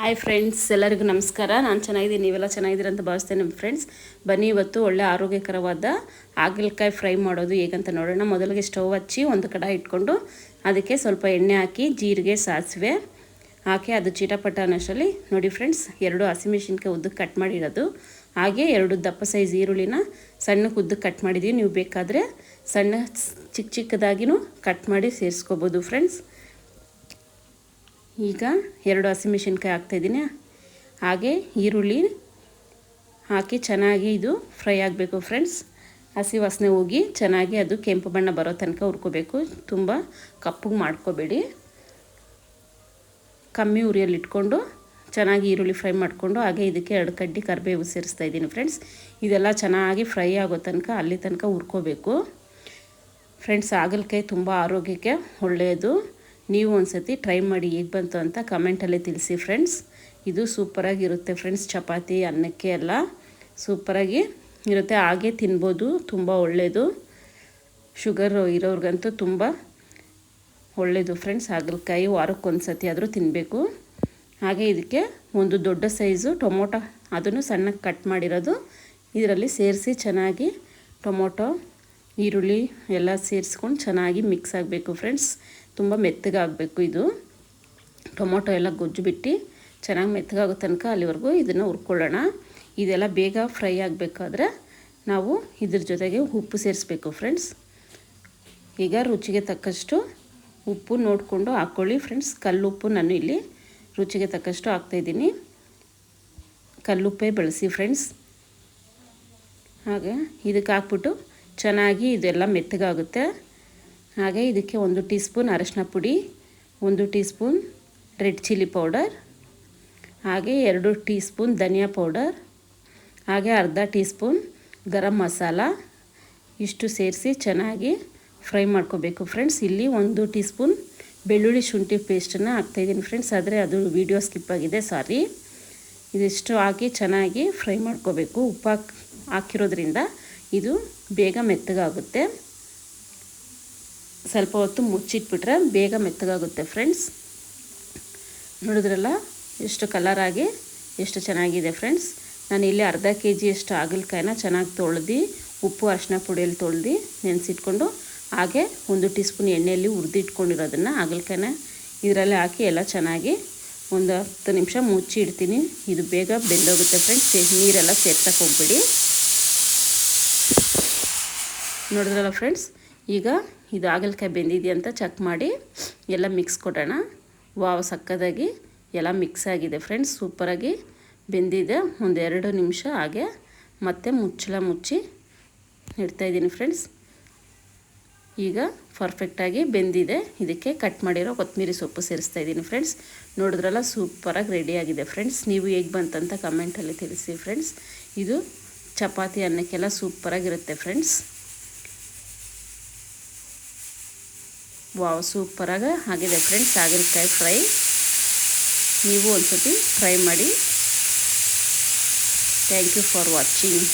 Hi friends ಎಲ್ಲರಿಗೂ ನಮಸ್ಕಾರ. ನಾನು ಚೆನ್ನಾಗಿದ್ದೀನಿ, ನೀವೆಲ್ಲ ಚೆನ್ನಾಗಿದ್ದೀರ ಅಂತ ಭಾವಿಸ್ತೇನೆ ಫ್ರೆಂಡ್ಸ್ ಬನ್ನಿ ಇವತ್ತು ಒಳ್ಳೆ ಆರೋಗ್ಯಕರವಾದ ಹಾಗಲಕಾಯಿ ಫ್ರೈ ಮಾಡೋದು ಹೇಗಂತ ನೋಡೋಣ. ಮೊದಲಿಗೆ ಸ್ಟವ್ ಹಚ್ಚಿ ಒಂದು ಕಡಾಯಿ ಇಟ್ಕೊಂಡು ಅದಕ್ಕೆ ಸ್ವಲ್ಪ ಎಣ್ಣೆ ಹಾಕಿ ಜೀರಿಗೆ, ಸಾಸಿವೆ ಹಾಕಿ ಅದು ಚೀಟಪಟ್ಟ ಅನ್ನೋಷ್ಟರಲ್ಲಿ ನೋಡಿ ಫ್ರೆಂಡ್ಸ್ ಎರಡು ಹಸಿಮೆಣಸಿನ್ಕಾಯಿ ಉದ್ದಕ್ಕೆ ಕಟ್ ಮಾಡಿರೋದು. ಹಾಗೆ ಎರಡು ದಪ್ಪ ಸೈಜ್ ಈರುಳ್ಳಿನ ಸಣ್ಣಕ್ಕೆ ಉದ್ದಕ್ಕೆ ಕಟ್ ಮಾಡಿದ್ದೀವಿ ನೀವು ಬೇಕಾದರೆ ಸಣ್ಣ ಚಿಕ್ಕ ಚಿಕ್ಕದಾಗಿನೂ ಕಟ್ ಮಾಡಿ ಸೇರಿಸ್ಕೋಬೋದು ಫ್ರೆಂಡ್ಸ್ ಈಗ ಎರಡು ಹಸಿಮೆಣಸಿನ್ಕಾಯಿ ಹಾಕ್ತಾಯಿದ್ದೀನಿ. ಹಾಗೆ ಈರುಳ್ಳಿ ಹಾಕಿ ಚೆನ್ನಾಗಿ ಇದು ಫ್ರೈ ಆಗಬೇಕು ಫ್ರೆಂಡ್ಸ್. ಹಸಿ ವಾಸನೆ ಹೋಗಿ ಚೆನ್ನಾಗಿ ಅದು ಕೆಂಪು ಬಣ್ಣ ಬರೋ ತನಕ ಹುರ್ಕೋಬೇಕು. ತುಂಬ ಕಪ್ಪಗೆ ಮಾಡ್ಕೋಬೇಡಿ. ಕಮ್ಮಿ ಉರಿಯಲ್ಲಿ ಇಟ್ಕೊಂಡು ಚೆನ್ನಾಗಿ ಈರುಳ್ಳಿ ಫ್ರೈ ಮಾಡಿಕೊಂಡು ಹಾಗೆ ಇದಕ್ಕೆ ಎರಡು ಕಡ್ಡಿ ಕರಿಬೇವು ಸೇರಿಸ್ತಾ ಇದ್ದೀನಿ ಫ್ರೆಂಡ್ಸ್. ಇದೆಲ್ಲ ಚೆನ್ನಾಗಿ ಫ್ರೈ ಆಗೋ ತನಕ ಅಲ್ಲಿ ತನಕ ಹುರ್ಕೋಬೇಕು. ಫ್ರೆಂಡ್ಸ್, ಹಾಗಲಕಾಯಿ ತುಂಬ ಆರೋಗ್ಯಕ್ಕೆ ಒಳ್ಳೆಯದು. ನೀವು ಒಂದು ಸತಿ ಟ್ರೈ ಮಾಡಿ ಹೇಗೆ ಬಂತು ಅಂತ ಕಮೆಂಟಲ್ಲಿ ತಿಳಿಸಿ ಫ್ರೆಂಡ್ಸ್ ಇದು ಸೂಪರಾಗಿರುತ್ತೆ ಫ್ರೆಂಡ್ಸ್ ಚಪಾತಿ, ಅನ್ನಕ್ಕೆ ಎಲ್ಲ ಸೂಪರಾಗಿ ಇರುತ್ತೆ. ಹಾಗೆ ತಿನ್ಬೋದು, ತುಂಬ ಒಳ್ಳೆಯದು ಶುಗರ್ ಇರೋರ್ಗಂತೂ ತುಂಬ ಒಳ್ಳೆಯದು ಫ್ರೆಂಡ್ಸ್ ಹಾಗಲಕಾಯಿ ವಾರಕ್ಕೊಂದು ಸತಿ ಆದರೂ ತಿನ್ನಬೇಕು ಹಾಗೆ ಇದಕ್ಕೆ ಒಂದು ದೊಡ್ಡ ಸೈಜು ಟೊಮೊಟೊ, ಅದನ್ನು ಸಣ್ಣಕ್ಕೆ ಕಟ್ ಮಾಡಿರೋದು. ಇದರಲ್ಲಿ ಸೇರಿಸಿ ಚೆನ್ನಾಗಿ ಟೊಮೊಟೊ ಈರುಳ್ಳಿ ಎಲ್ಲ ಸೇರಿಸ್ಕೊಂಡು ಚೆನ್ನಾಗಿ ಮಿಕ್ಸ್ ಆಗಬೇಕು ಫ್ರೆಂಡ್ಸ್ ತುಂಬ ಮೆತ್ತಗಾಗಬೇಕು ಇದು. ಟೊಮೊಟೊ ಎಲ್ಲ ಗೊಜ್ಜು ಬಿಟ್ಟು ಚೆನ್ನಾಗಿ ಮೆತ್ತಗಾಗೋ ತನಕ ಅಲ್ಲಿವರೆಗೂ ಇದನ್ನು ಹುರ್ಕೊಳ್ಳೋಣ. ಇದೆಲ್ಲ ಬೇಗ ಫ್ರೈ ಆಗಬೇಕಾದ್ರೆ ನಾವು ಇದ್ರ ಜೊತೆಗೆ ಉಪ್ಪು ಸೇರಿಸ್ಬೇಕು ಫ್ರೆಂಡ್ಸ್ ಈಗ ರುಚಿಗೆ ತಕ್ಕಷ್ಟು ಉಪ್ಪು ನೋಡಿಕೊಂಡು ಹಾಕ್ಕೊಳ್ಳಿ ಫ್ರೆಂಡ್ಸ್ ಕಲ್ಲುಪ್ಪು ನಾನು ಇಲ್ಲಿ ರುಚಿಗೆ ತಕ್ಕಷ್ಟು ಹಾಕ್ತಾಯಿದ್ದೀನಿ ಕಲ್ಲುಪ್ಪೇ ಬಳಸಿ ಫ್ರೆಂಡ್ಸ್ ಹಾಗೆ ಇದಕ್ಕೆ ಹಾಕ್ಬಿಟ್ಟು ಚೆನ್ನಾಗಿ ಇದೆಲ್ಲ ಮೆತ್ತಗಾಗುತ್ತೆ. ಹಾಗೆ ಇದಕ್ಕೆ ಒಂದು ಟೀ ಸ್ಪೂನ್ ಅರಶಿನ ಪುಡಿ, ಒಂದು tea spoon red chilli powder, ಹಾಗೆ ಎರಡು ಟೀ ಸ್ಪೂನ್ ಧನಿಯಾ ಪೌಡರ್, ಹಾಗೆ ಅರ್ಧ ಟೀ ಸ್ಪೂನ್ ಗರಂ ಮಸಾಲ. ಇಷ್ಟು ಸೇರಿಸಿ ಚೆನ್ನಾಗಿ ಫ್ರೈ ಮಾಡ್ಕೋಬೇಕು ಫ್ರೆಂಡ್ಸ್. ಇಲ್ಲಿ ಒಂದು ಟೀ ಸ್ಪೂನ್ ಬೆಳ್ಳುಳ್ಳಿ ಶುಂಠಿ ಪೇಸ್ಟನ್ನು ಹಾಕ್ತಾಯಿದ್ದೀನಿ ಫ್ರೆಂಡ್ಸ್. ಆದರೆ ಅದು ವೀಡಿಯೋ ಸ್ಕಿಪ್ ಆಗಿದೆ, ಸಾರಿ. ಇದಿಷ್ಟು ಹಾಕಿ ಚೆನ್ನಾಗಿ ಫ್ರೈ ಮಾಡ್ಕೋಬೇಕು. ಉಪ್ಪು ಹಾಕಿ, ಹಾಕಿರೋದ್ರಿಂದ ಇದು ಬೇಗ ಮೆತ್ತಗಾಗುತ್ತೆ. ಸ್ವಲ್ಪ ಹೊತ್ತು ಮುಚ್ಚಿಟ್ಬಿಟ್ರೆ ಬೇಗ ಮೆತ್ತಗಾಗುತ್ತೆ ಫ್ರೆಂಡ್ಸ್. ನೋಡಿದ್ರಲ್ಲ, ಎಷ್ಟು ಕಲರಾಗಿ ಎಷ್ಟು ಚೆನ್ನಾಗಿದೆ ಫ್ರೆಂಡ್ಸ್. ನಾನು ಇಲ್ಲಿ ಅರ್ಧ ಕೆ ಜಿಯಷ್ಟು ಹಾಗಲಕಾಯಿನ ಚೆನ್ನಾಗಿ ತೊಳೆದು, ಉಪ್ಪು ಅರಿಶಿನ ಪುಡಿಯಲ್ಲಿ ತೊಳೆದು ನೆನೆಸಿಟ್ಕೊಂಡು, ಹಾಗೆ ಒಂದು ಟೀ ಸ್ಪೂನ್ ಎಣ್ಣೆಯಲ್ಲಿ ಹುರಿದಿಟ್ಕೊಂಡಿರೋದನ್ನು ಹಾಗಲಕಾಯಿನ ಇದರಲ್ಲಿ ಹಾಕಿ ಎಲ್ಲ ಚೆನ್ನಾಗಿ ಒಂದು ಹತ್ತು ನಿಮಿಷ ಮುಚ್ಚಿ ಇಡ್ತೀನಿ ಇದು ಬೇಗ ಬೆಂದೋಗುತ್ತೆ ಫ್ರೆಂಡ್ಸ್, ನೀರೆಲ್ಲ ಸೇರ್ಸಕ್ಕೆ ಹೋಗ್ಬೇಡಿ. ನೋಡಿದ್ರಲ್ಲ ಫ್ರೆಂಡ್ಸ್ ಈಗ ಇದು ಹಾಗಲಕಾಯಿ ಬೆಂದಿದೆಯಾ ಅಂತ ಚೆಕ್ ಮಾಡಿ. ಎಲ್ಲ ಮಿಕ್ಸ್ ಕೊಡೋಣ. ವಾವ್, ಸಕ್ಕದಾಗಿ ಎಲ್ಲ ಮಿಕ್ಸ್ ಆಗಿದೆ ಫ್ರೆಂಡ್ಸ್ ಸೂಪರಾಗಿ ಬೆಂದಿದೆ. ಒಂದೆರಡು ನಿಮಿಷ ಹಾಗೆ ಮತ್ತೆ ಮುಚ್ಚಳ ಮುಚ್ಚಿ ಇಡ್ತಾಯಿದ್ದೀನಿ ಫ್ರೆಂಡ್ಸ್ ಈಗ ಪರ್ಫೆಕ್ಟಾಗಿ ಬೆಂದಿದೆ. ಇದಕ್ಕೆ ಕಟ್ ಮಾಡಿರೋ ಕೊತ್ತಂಬರಿ ಸೊಪ್ಪು ಸೇರಿಸ್ತಾ ಇದ್ದೀನಿ ಫ್ರೆಂಡ್ಸ್ ನೋಡಿದ್ರಲ್ಲ ಸೂಪರಾಗಿ ರೆಡಿಯಾಗಿದೆ ಫ್ರೆಂಡ್ಸ್ ನೀವು ಹೇಗೆ ಬಂತಂತ ಕಮೆಂಟಲ್ಲಿ ತಿಳಿಸಿ ಫ್ರೆಂಡ್ಸ್ ಇದು ಚಪಾತಿ ಅನ್ನಕ್ಕೆಲ್ಲ ಸೂಪರಾಗಿರುತ್ತೆ ಫ್ರೆಂಡ್ಸ್ ವಾವ್ ಸೂಪರಾಗಿ ಆಗಿದೆ ಫ್ರೆಂಡ್ಸ್ ಹಾಗಲಕಾಯಿ ಫ್ರೈ. ನೀವು ಒಂದ್ಸತಿ ಫ್ರೈ ಮಾಡಿ. Thank you for watching.